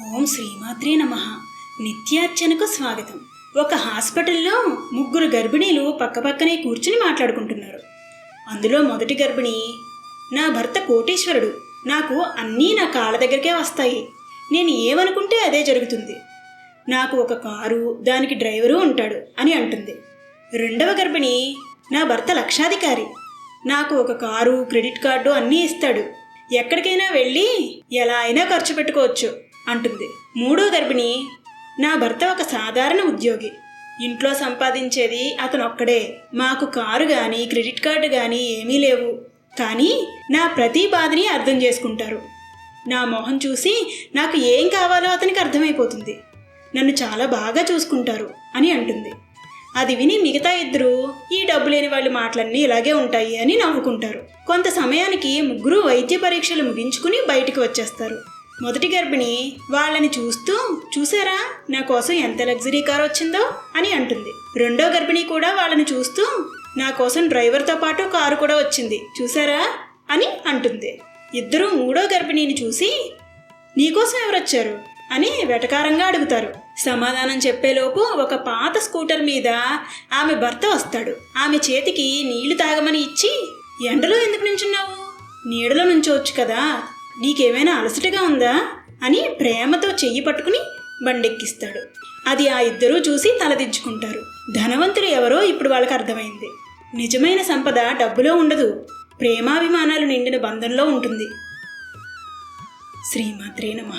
ఓం శ్రీమాత్రే నమ. నిత్యార్చనకు స్వాగతం. ఒక హాస్పిటల్లో ముగ్గురు గర్భిణీలు పక్కపక్కనే కూర్చుని మాట్లాడుకుంటున్నారు. అందులో మొదటి గర్భిణి నా భర్త కోటేశ్వరుడు. నాకు అన్నీ నా కాళ్ళ దగ్గరికే వస్తాయి. నేను ఏమనుకుంటే అదే జరుగుతుంది. నాకు ఒక కారు దానికి డ్రైవరు ఉంటాడు అని అంటుంది. రెండవ గర్భిణి నా భర్త లక్షాధికారి. నాకు ఒక కారు క్రెడిట్ కార్డు అన్నీ ఇస్తాడు. ఎక్కడికైనా వెళ్ళి ఎలా అయినా ఖర్చు పెట్టుకోవచ్చు. అంటుంది. మూడో గర్భిణి నా భర్త ఒక సాధారణ ఉద్యోగి. ఇంట్లో సంపాదించేది అతను ఒక్కడే మాకు కారు కానీ క్రెడిట్ కార్డు కానీ ఏమీ లేవు. కానీ నా ప్రతి బాధని అర్థం చేసుకుంటారు. నా మొహం చూసి నాకు ఏం కావాలో అతనికి అర్థమైపోతుంది. నన్ను చాలా బాగా చూసుకుంటారు అని అంటుంది. అది విని మిగతా ఇద్దరు ఈ డబ్బు లేని వాళ్ళ మాటలన్నీ ఇలాగే ఉంటాయి అని నవ్వుకుంటారు. కొంత సమయానికి ముగ్గురు వైద్య పరీక్షలు ముగించుకుని బయటికి వచ్చేస్తారు. మొదటి గర్భిణి వాళ్ళని చూస్తూ చూసారా? నా కోసం ఎంత లగ్జరీ కార్ వచ్చిందో? అని అంటుంది. రెండో గర్భిణి కూడా వాళ్ళని చూస్తూ నా కోసం డ్రైవర్తో పాటు కారు కూడా వచ్చింది. చూసారా? అని అంటుంది. ఇద్దరు మూడో గర్భిణిని చూసి నీకోసం ఎవరొచ్చారు? అని వెటకారంగా అడుగుతారు. సమాధానం చెప్పేలోపు ఒక పాత స్కూటర్ మీద ఆమె భర్త వస్తాడు. ఆమె చేతికి నీళ్ళు తాగమని ఇచ్చి ఎండలో ఎందుకు నుంచున్నావు? నీడలో నుంచోవచ్చు కదా. నీకేమైనా అలసటగా ఉందా? అని ప్రేమతో చెయ్యి పట్టుకుని బండెక్కిస్తాడు. అది ఆ ఇద్దరూ చూసి తలదించుకుంటారు. ధనవంతులు ఎవరో ఇప్పుడు వాళ్ళకి అర్థమైంది. నిజమైన సంపద డబ్బులో ఉండదు. ప్రేమాభిమానాలు నిండిన బంధంలో ఉంటుంది. శ్రీమాత్రే నమ.